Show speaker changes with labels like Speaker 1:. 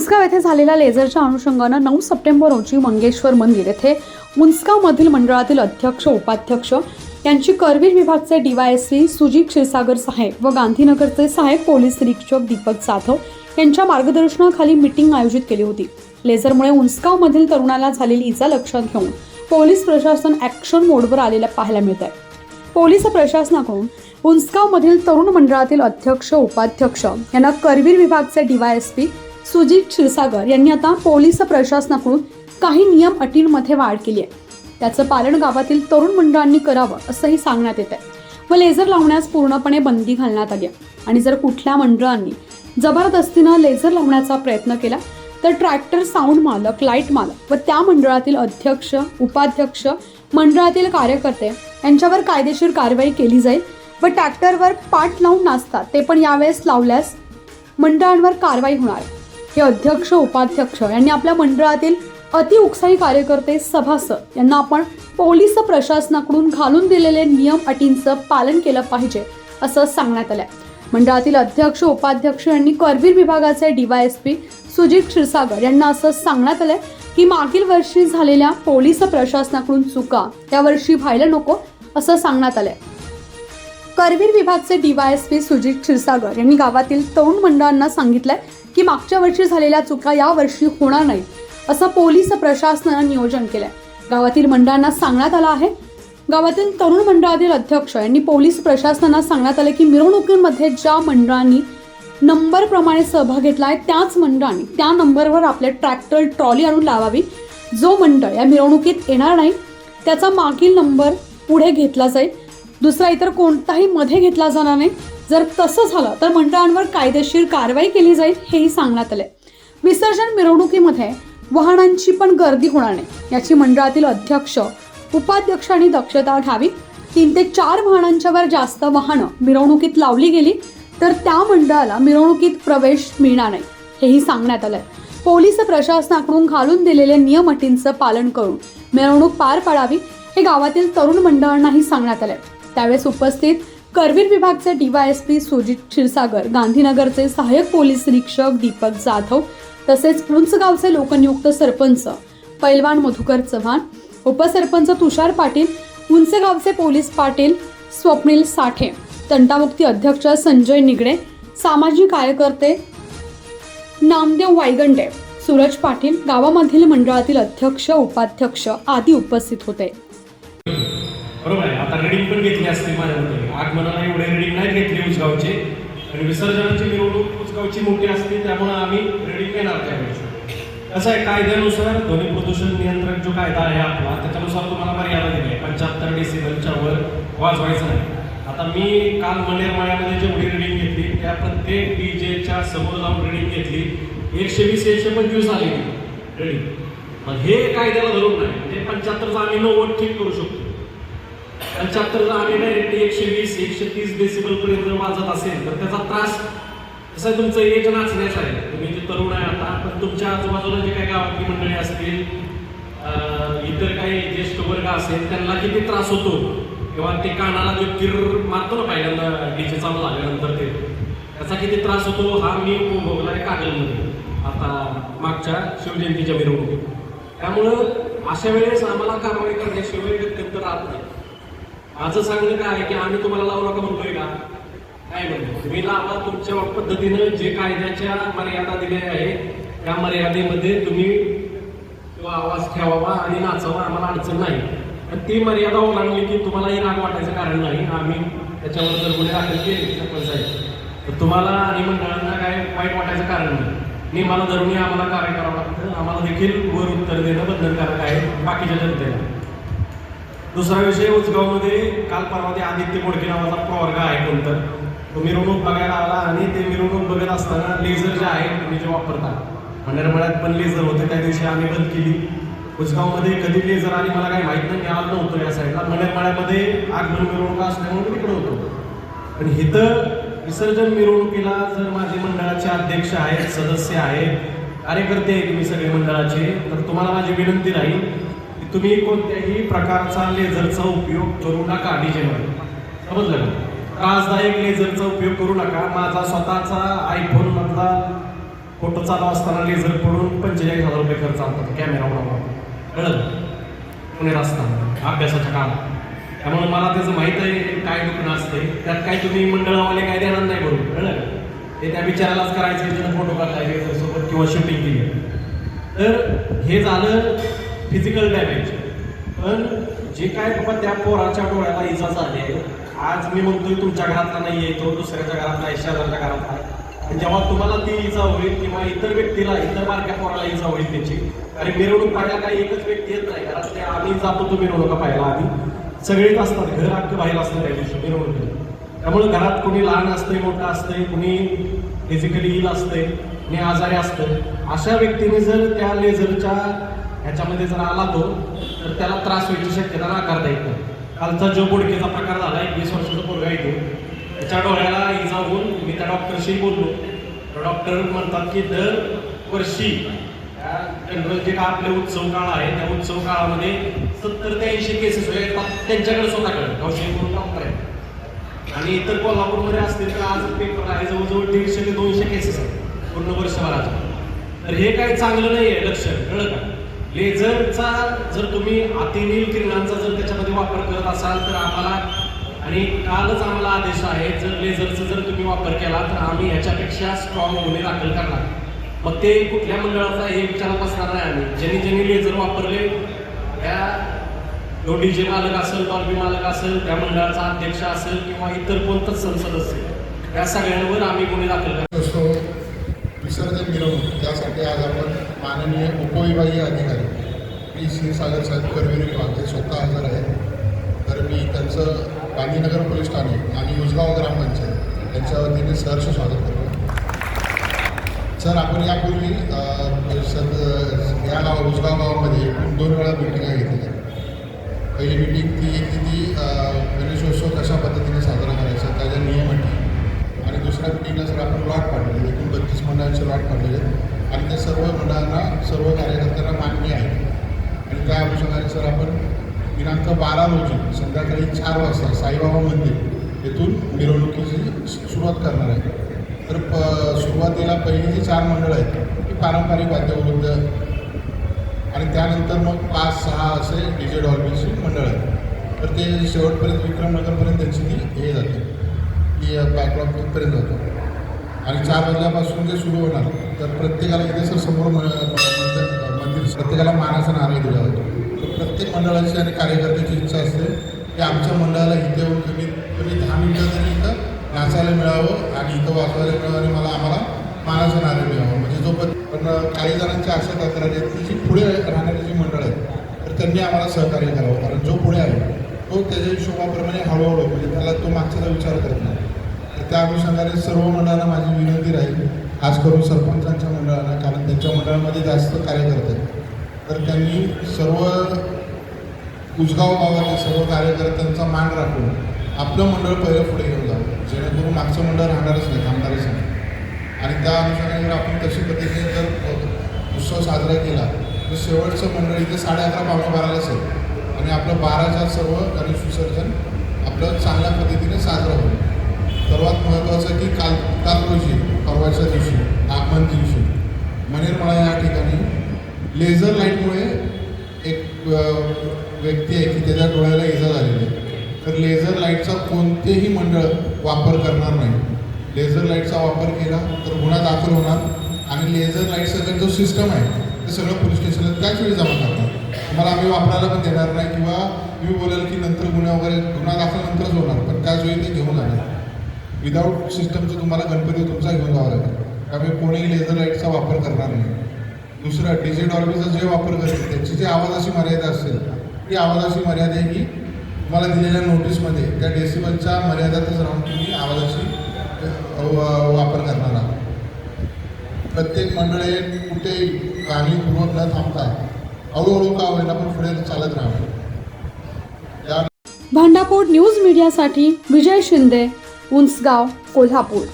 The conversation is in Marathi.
Speaker 1: मुंसगाव येथे झालेल्या लेझरच्या अनुषंगानं नऊ सप्टेंबर रोजी मंगेश्वर मंदिर येथे मुंसगावमधील मंडळातील अध्यक्ष उपाध्यक्ष यांची करवीर विभागचे डीवायएसपी सुजी क्षीरसागर साहेब व गांधीनगरचे सहाय्यक पोलीस निरीक्षक दीपक जाधव यांच्या मार्गदर्शनाखाली मीटिंग आयोजित केली होती. लेझरमुळे उंसगावमधील तरुणाला झालेली इजा लक्षात घेऊन पोलीस प्रशासन ॲक्शन मोडवर आलेलं पाहायला मिळत आहे. पोलीस प्रशासनाकडून उंसगावमधील तरुण मंडळातील अध्यक्ष उपाध्यक्ष यांना करवीर विभागचे डीवायएसपी सुजित क्षीरसागर यांनी आता पोलीस प्रशासनाकडून काही नियम अटींमध्ये वाढ केली आहे. त्याचं पालन गावातील तरुण मंडळांनी करावं असंही सांगण्यात येत आहे व लेझर लावण्यास पूर्णपणे बंदी घालण्यात आली आहे. आणि जर कुठल्या मंडळांनी जबरदस्तीनं लेझर लावण्याचा प्रयत्न केला तर ट्रॅक्टर साऊंड मालक लाइट मालक व त्या मंडळातील अध्यक्ष उपाध्यक्ष मंडळातील कार्यकर्ते यांच्यावर कायदेशीर कारवाई केली जाईल व ट्रॅक्टरवर पाठ लावून नाचतात. ते पण यावेळेस लावल्यास मंडळांवर कारवाई होणार. हे अध्यक्ष उपाध्यक्ष यांनी आपल्या मंडळातील अति उत्साही कार्यकर्ते सभासद यांना आपण पोलीस प्रशासनाकडून घालून दिलेले नियम अटींचं पालन केलं पाहिजे असं सांगण्यात आलं मंडळातील अध्यक्ष उपाध्यक्ष यांनी करवीर विभागाचे डीवायएसपी सुजित क्षीरसागर यांना असं सांगण्यात आलंय की मागील वर्षी झालेल्या पोलीस प्रशासनाकडून चुका त्यावर्षी व्हायला नको असं सांगण्यात आलंय. करवीर विभागचे डीवायएसपी सुजित क्षीरसागर यांनी गावातील तरुण मंडळांना सांगितलंय की मागच्या वर्षी झालेल्या चुका या वर्षी होणार नाही असं पोलीस प्रशासनानं नियोजन केलंय. गावातील मंडळांना सांगण्यात आलं आहे. गावातील तरुण मंडळातील अध्यक्ष यांनी पोलीस प्रशासनाला सांगण्यात आलं की मिरवणुकीमध्ये ज्या मंडळांनी नंबरप्रमाणे सहभाग घेतला आहे त्याच मंडळांनी त्या नंबरवर आपले ट्रॅक्टर ट्रॉली आणून लावावी. जो मंडळ या मिरवणुकीत येणार नाही त्याचा मागील नंबर पुढे घेतला जाईल. दुसरा इतर कोणताही मध्ये घेतला जाणार नाही. जर तसं झालं तर मंडळांवर कायदेशीर कारवाई केली जाईल हेही सांगण्यात आले विसर्जन मिरवणुकीमध्ये वाहनांची पण गर्दी होणार नाही. याची मंडळातील अध्यक्ष उपाध्यक्षांनी दक्षता घ्यावी. तीन ते चार वाहनांच्यावर जास्त वाहनं मिरवणुकीत लावली गेली तर त्या मंडळाला मिरवणुकीत प्रवेश मिळणार नाही हेही सांगण्यात आलंय. पोलीस प्रशासनाकडून घालून दिलेल्या नियम अटींचं पालन करून मिरवणूक पार पाडावी हे गावातील तरुण मंडळांनाही सांगण्यात आलंय. त्यावेळेस उपस्थित करवीर विभागचे डीवायएसपी सुजित क्षीरसागर गांधीनगरचे सहाय्यक पोलीस निरीक्षक दीपक जाधव तसेच पुंचगावचे लोकनियुक्त सरपंच पैलवान मधुकर चव्हाण उपसरपंच तुषार पाटील उंचगावचे पोलीस पाटील स्वप्नील साठे तंटामुक्ती अध्यक्ष संजय निगडे सामाजिक कार्यकर्ते नामदेव वायगंडे सूरज पाटील गावामधील मंडळातील अध्यक्ष उपाध्यक्ष आदी उपस्थित होते.
Speaker 2: बरोबर आहे. आता रिडिंग पण घेतली असते माझ्या मते आगमनाला एवढे रिडिंग नाही घेतली उसगावचे. आणि विसर्जनाची मिरवणूक उसगावची मोठी असते त्यामुळे आम्ही रिडिंग घेणार त्यावेळेस. कसं आहे कायद्यानुसार ध्वनी प्रदूषण नियंत्रण जो कायदा आहे आपला त्याच्यानुसार तुम्हाला मर्यादा दिली आहे. पंच्याहत्तर डेसिबलच्या वर वाजवायचं नाही. आता मी काल मनेर माळ्यामध्ये जेवढी रिडिंग घेतली त्या प्रत्येक डी जेच्या समोर जाऊन रिडिंग घेतली एकशे वीस एकशे पंचवीस आली रिडिंग मग हे कायद्याला धरून नाही. म्हणजे पंच्याहत्तरचा आम्ही नव्वद ठीक करू शकतो. पंच्याहत्तरचा आम्ही डायरेक्ट एकशे वीस एकशे तीस डेसिबल पर्यंत जर वाजत असेल तर त्याचा त्रास जसं तुमचं एज नाचण्याचं आहे. तुम्ही जे तरुण आहे आता पण तुमच्या आजूबाजूला जे काही गावातली मंडळी असतील इतर काही ज्येष्ठ वर्ग असेल त्यांना किती त्रास होतो? किंवा ते कानाला जो किर मारतो ना पहिल्यांदा डीजे चालू झाल्यानंतर ते त्याचा किती त्रास होतो? हा मी उपभोगला आहे कागलमध्ये. आता मागच्या शिवजयंतीच्या मिरवणुकीत. त्यामुळं अशा वेळेस आम्हाला कारवाई करण्याशिवाय गत्यंतर राहत नाही. माझं सांगणं काय आहे की आम्ही तुम्हाला लावू नका म्हणतोय का? काय म्हणतो. तुम्ही लावा तुमच्या पद्धतीनं जे कायद्याच्या मर्यादा दिलेल्या आहेत त्या मर्यादेमध्ये तुम्ही तो आवाज ठेवावा आणि नाचावा आम्हाला अडचण नाही. पण ती मर्यादा ओलांडली की तुम्हालाही राग वाटायचं कारण नाही. आम्ही त्याच्यावर जर गुन्हे दाखल केले सरपंच तर तुम्हाला आणि मंडळांना काय वाईट वाटायचं कारण नाही. मी मला धरून आम्हाला कार्य करावं लागतं. आम्हाला देखील वर उत्तर देणं बंधनकारक आहे बाकीच्या जनतेला. दुसरा विषय उचगावमध्ये काल परवा ते आदित्य मोडके नावाचा प्रवर्ग आहे कोणतं? तो मिरवणूक बघायला आला आणि ते मिरवणूक बघत असताना लेझर जे आहे तुम्ही जे वापरता मंडळमळ्यात पण लेझर होते त्या दिवशी आम्ही बंद केली. उचगावमध्ये कधी लेझर आली मला काही माहीत नाही मी आलो नव्हतो या साईडला मंडळमळ्यामध्ये आगमन मिरवणूक असल्यामुळे तिकडे होतो. पण इथं विसर्जन मिरवणुकीला जर माझे मंडळाचे अध्यक्ष आहेत सदस्य आहेत कार्यकर्ते आहेत तुम्ही सगळे मंडळाचे तर तुम्हाला माझी विनंती राहील तुम्ही कोणत्याही प्रकारचा लेझरचा उपयोग करू नका डीजेमध्ये समजलं त्रासदायक लेझरचा उपयोग करू नका. माझा स्वतःचा आयफोन मधला फोटो चालू असताना लेझर पडून पंचेचाळीस हजार रुपये खर्च आला होता. कॅमेरा उडाला कळलं? पुणे असताना अभ्यासाच्या काळात. त्यामुळे मला त्याचं माहीत आहे काय दुखणं असते. त्यात काय तुम्ही मंडळावाले काय देणार नाही बरोबर कळलं? ते त्या विचारालाच करायचं फोटो काढलाय लेझर सोबत किंवा शूटिंग केली तर हे झालं फिजिकल डॅमेज पण जे काय बाबा त्या पोराच्या डोळ्याला इजा झाली आहे आज मी म्हणतोय तुमच्या घरातला नाही आहे तो दुसऱ्याच्या घरातला आहे शेजारच्या घरातला आहे. जेव्हा तुम्हाला ती इजा होईल किंवा इतर व्यक्तीला इतर बारक्या पोराला इजा होईल त्याची. कारण मिरवणूक पाहायला काही एकच व्यक्ती येत नाही. घरात आम्ही जातो तो मिरवणुका पाहायला आधी. सगळेच असतात घर अख्खं बाहेर असतं त्या दिवशी मिरवणुकीला त्यामुळे घरात कोणी लहान असतंय मोठं असतंय कुणी फिजिकली इल असतंय कुणी आजारी असतं अशा व्यक्तीने जर त्या लेझरच्या ह्याच्यामध्ये जर आला तो तर त्याला त्रास व्हायची शक्यता नाकारता येत नाही. कालचा जो बोडकेचा प्रकार झाला एक वीस वर्षाचा पोरगा येतो त्याच्या डोळ्याला इजा होऊन मी त्या डॉक्टरशी बोललो. तर डॉक्टर म्हणतात की दर वर्षी जनरल जे काय आपले उत्सव काळ आहे त्या उत्सव काळामध्ये सत्तर ते ऐंशी केसेस येतात त्यांच्याकडे स्वतःकडे गावशी करून डॉक्टर आहेत आणि इतर कोल्हापूरमध्ये असतील तर आज पेपर आहे जवळजवळ दीडशे ते दोनशे केसेस आहेत पूर्ण वर्षभराच्या तर हे काही चांगलं नाही आहे लक्ष कळलं का? लेझरचा जर तुम्ही अतिनील किरणांचा जर त्याच्यामध्ये वापर करत असाल तर आम्हाला आणि कालच आम्हाला आदेश आहे जर लेझरचा जर तुम्ही वापर केला तर आम्ही ह्याच्यापेक्षा स्ट्रॉंग गुन्हे दाखल करणार. मग ते कुठल्या मंडळाचा हे विचारत असणार नाही आम्ही. ज्यांनी ज्यांनी लेझर वापरले त्या डी जे मालक असेल बॉर्बी मालक असेल त्या मंडळाचा अध्यक्ष असेल किंवा इतर कोणतंच संसद असेल या सगळ्यांवर आम्ही गुन्हे दाखल करणार.
Speaker 3: विसर्जन मिरवणूक त्यासाठी आज आपण माननीय उपविभागीय अधिकारी पी क्षीरसागर साहेब करवीर विभाग हे स्वतः हजर आहेत तर मी त्यांचं गांधीनगर पोलीस ठाणे आणि युजगाव ग्रामपंचायत यांच्या वतीने सहर्ष स्वागत करतो. सर आपण यापूर्वी सद या गाव उजगाव गावामध्ये एकूण दोन वेळा मिटिंगा घेतलेल्या पहिली मिटिंग ती एक ती गणेशोत्सव कशा पद्धतीने साजरा करायचा त्याच्या नियम आणि दुसऱ्या मिटिंगला सर आपण लॉट पाडलेले मंडळांचे लॉट पाडलेले आहेत. आणि ते सर्व मंडळांना सर्व कार्यकर्त्यांना मान्य आहे. आणि त्या अनुषंगाने सर आपण दिनांक बारा रोजी संध्याकाळी चार वाजता साईबाबा मंदिर येथून मिरवणुकीची सुरुवात करणार आहे. तर प सुरुवातीला पहिली जी चार मंडळ आहेत ती पारंपरिक वाद्यवृद्ध आणि त्यानंतर मग पाच सहा असे डी जे डॉल्बीची मंडळ आहेत. तर ते शेवटपर्यंत विक्रमनगरपर्यंत त्यांची ती हे जाते. की बॅकलॉग तिथपर्यंत जातो. आणि चार वाजल्यापासून जे सुरू होणार तर प्रत्येकाला इथे सर समोर मंदिर प्रत्येकाला मानाचा नारळ दिला जातो. तर प्रत्येक मंडळाची आणि कार्यकर्त्याची इच्छा असते की आमच्या मंडळाला इथे येऊन कमीत कमी दहा मिनटं तरी इथं नाचायला मिळावं आणि इथं वाचवायला मिळावं आणि मला आम्हाला मानाचं नारळ मिळावं. म्हणजे जो पण काही जणांच्या अशा तक्रारी आहेत की जी पुढे राहणारी जी मंडळ आहेत तर त्यांनी आम्हाला सहकार्य करावं. कारण जो पुढे आहे तो त्याच्या हिशोबाप्रमाणे हळूहळू म्हणजे त्याला तो मागचा विचार करत नाही. त्या अनुषंगाने सर्व मंडळांना माझी विनंती राहील खास करून सरपंचांच्या मंडळांना कारण त्यांच्या मंडळामध्ये जास्त कार्यकर्ते आहेत तर त्यांनी सर्व उजगाव गावातील सर्व कार्यकर्त्यांचा मान राखून आपलं मंडळ पहिलं पुढे घेऊन जावं जेणेकरून मागचं मंडळ राहणारच नाही थांबणारच नाही. आणि त्या अनुषंगाने जर आपण तशी पद्धतीने जर उत्सव साजरा केला तर शेवटचं मंडळ इथे साडे अकरा पावणे बाराला असेल आणि आपलं बाराच्या सर्व गणेश विसर्जन आपलं चांगल्या पद्धतीने साजरं होईल. सर्वात महत्त्वाचं की काल काल रोजी परवाच्या दिवशी आगमन दिवशी मनेरमाळा या ठिकाणी लेझर लाईटमुळे एक व्यक्ती आहे की त्याच्या डोळ्याला इजा झालेली आहे. तर लेझर लाईटचा कोणतेही मंडळ वापर करणार नाही. लेझर लाईटचा वापर केला तर गुन्हा दाखल होणार आणि लेझर लाईटचा जो सिस्टम आहे ते सगळं पोलीस स्टेशनला त्याच वेळी जमा करणार. तुम्हाला आम्ही वापरायला पण देणार नाही किंवा मी बोलेल की नंतर गुन्हा वगैरे गुन्हा दाखल नंतरच होणार पण त्याच वेळी ते घेऊन जाणार. विदाऊट सिस्टमचं तुम्हाला गणपती तुमचा घेऊन जावं लागेल. त्यामुळे कोणीही लेझर लाईटचा वापर करणार नाही. दुसरं डीजे डॉल्बीचा जे वापर करते त्याची जी आवाजाची मर्यादा असेल ती आवाजाची मर्यादा आहे की तुम्हाला दिलेल्या नोटीसमध्ये त्या डेसिबलच्या मर्यादातच राहून तुम्ही आवाजाची वापर करणार आहात. प्रत्येक मंडळे गाणी पूर्वक न थांबता हळूहळू का होईना पण पुढे चालत राहावे. त्या
Speaker 1: भांडापूर न्यूज मीडियासाठी विजय शिंदे. उंचगाव कोल्हापूर.